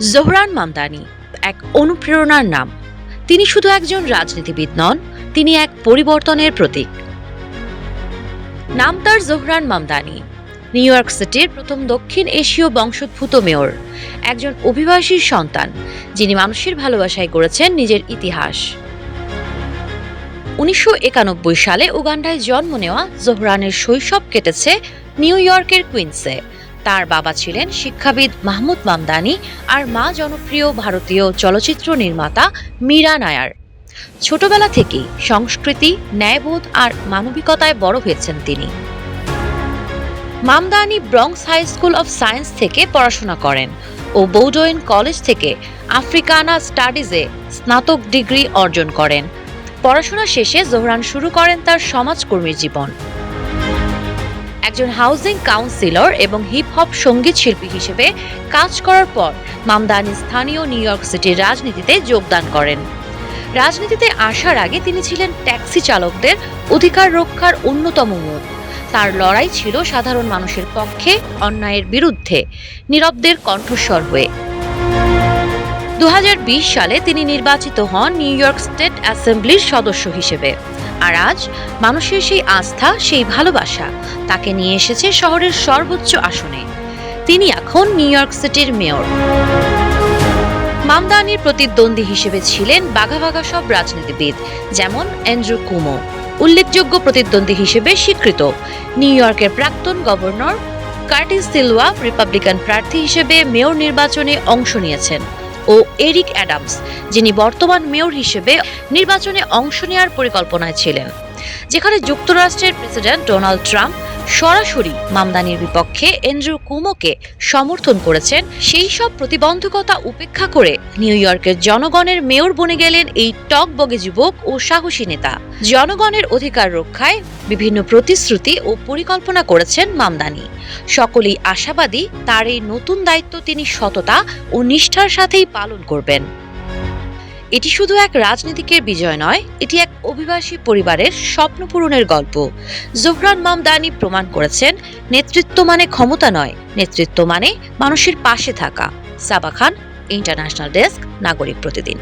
Zohran Mamdani, এক অনুপ্রেরণার নাম। তিনি শুধু একজন রাজনীতিবিদ নন, তিনি এক পরিবর্তনের প্রতীক। নাম তার জোহরান মামদানি। নিউ ইয়র্ক সিটির প্রথম দক্ষিণ এশীয় বংশোদ্ভূত মেয়র, একজন অভিবাসীর সন্তান, যিনি মানুষের ভালোবাসায় গড়েছেন নিজের ইতিহাস। উনিশশো একানব্বই সালে উগান্ডায় জন্ম নেওয়া জোহরানের শৈশব কেটেছে নিউ ইয়র্কের কুইন্সে তার বাবা ছিলেন শিক্ষাবিদ মাহমুদ মামদানি আর মা জনপ্রিয় ভারতীয় চলচ্চিত্র নির্মাতা মীরা নায়ার। ছোটবেলা থেকেই সংস্কৃতি, ন্যায়বোধ আর মানবিকতায় বড় হয়েছেন তিনি। Mamdani Bronx high school of science থেকে পড়াশোনা করেন ও বৌডোইন কলেজ থেকে আফ্রিকানা স্টাডিজে স্নাতক ডিগ্রি অর্জন করেন। পড়াশোনা শেষে জোহরান শুরু করেন তার সমাজকর্মীর জীবন। একজন হাউজিং কাউন্সিলর এবং হিপ হপ সংগীত শিল্পী হিসেবে কাজ করার পর মামদানি স্থানীয় নিউ ইয়র্ক সিটির রাজনীতিতে যোগদান করেন। রাজনীতিতে আসার আগে তিনি ছিলেন ট্যাক্সি চালকদের অধিকার রক্ষার অন্যতম মুখ তার লড়াই ছিল সাধারণ মানুষের পক্ষে, অন্যায়ের বিরুদ্ধে, নীরবদের কণ্ঠস্বর হয়ে। দু হাজার বিশ সালে তিনি নির্বাচিত হন নিউ ইয়র্ক স্টেট অ্যাসেম্বলির সদস্য হিসেবে। আর আজ মানুষের সেই আস্থা, সেই ভালোবাসা তাকে নিয়ে এসেছে শহরের সর্বোচ্চ আসনে। তিনি এখন নিউ ইয়র্ক সিটির মেয়র। মামদানির প্রতিদ্বন্দ্বী হিসেবে ছিলেন বাঘা বাঘা সব রাজনীতিবিদ, যেমন অ্যান্ড্রু কুমো। উল্লেখযোগ্য প্রতিদ্বন্দ্বী হিসেবে স্বীকৃত। নিউ ইয়র্কের প্রাক্তন গভর্নর কার্টিস সিলওয়া, রিপাবলিকান প্রার্থী হিসেবে মেয়র নির্বাচনে অংশ নিয়েছেন। ও এরিক অ্যাডামস, যিনি বর্তমান মেয়র হিসেবে নির্বাচনে অংশ নেওয়ার পরিকল্পনায় ছিলেন। যেখানে যুক্তরাষ্ট্রের প্রেসিডেন্ট ডোনাল্ড ট্রাম্প সরাসরি মামদানির বিপক্ষে এন্ড্রু কুমোকে সমর্থন করেছেন। সেই সব প্রতিবন্ধকতা উপেক্ষা করে নিউ ইয়র্কের জনগণের মেয়র বনে গেলেন এই টকবগে যুবক ও সাহসী নেতা। জনগণের অধিকার রক্ষায় বিভিন্ন প্রতিশ্রুতি ও পরিকল্পনা করেছেন মামদানি। সকলেই আশাবাদী তার এই নতুন দায়িত্ব তিনি সততা ও নিষ্ঠার সাথেই পালন করবেন। এটি শুধু এক রাজনীতিকের বিজয় নয়, এটি এক অভিবাসী পরিবারের স্বপ্ন পূরণের গল্প। জোহরান মামদানি প্রমাণ করেছেন, নেতৃত্ব মানে ক্ষমতা নয়, নেতৃত্ব মানে মানুষের পাশে থাকা। সাবা খান, ইন্টারন্যাশনাল ডেস্ক, নাগরিক প্রতিদিন।